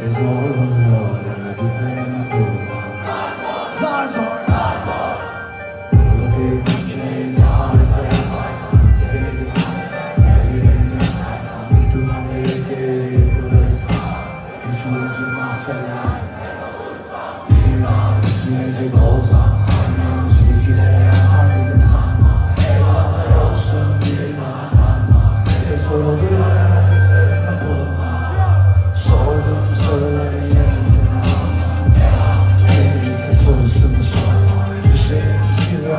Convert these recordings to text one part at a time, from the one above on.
There's no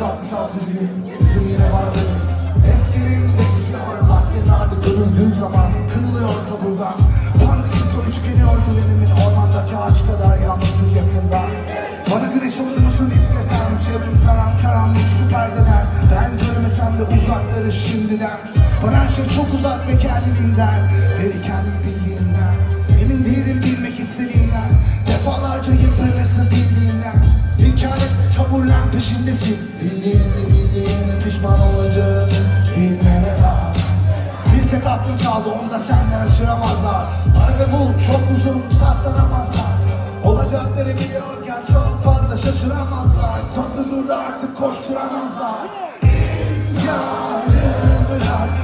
366 gün yüzüm yine vardı Eskilerim değişiyor masken artık göründüğün zaman Kırılıyor kaburgan Pandaki soru tükeniyor güvenimin Ormandaki ağaç kadar yalnızlık yakında Bana güneş olur musun istesem Çevrim saran karanlık şu perdeler Ben görmesem de uzakları şimdiden Bana her şey çok uzak ve kendiliğinden Beni kendim bildiğinden peşindesin. Bildiğini bildiğini pişman olacağını bilmene rağmen Bir tek aklım kaldı onu da senden aşıramazlar. Ara ve bul çok uzun saklanamazlar. Olacakları biliyorken çok fazla şaşıramazlar. Tazı durdu artık koşturamazlar. İnkarı bırak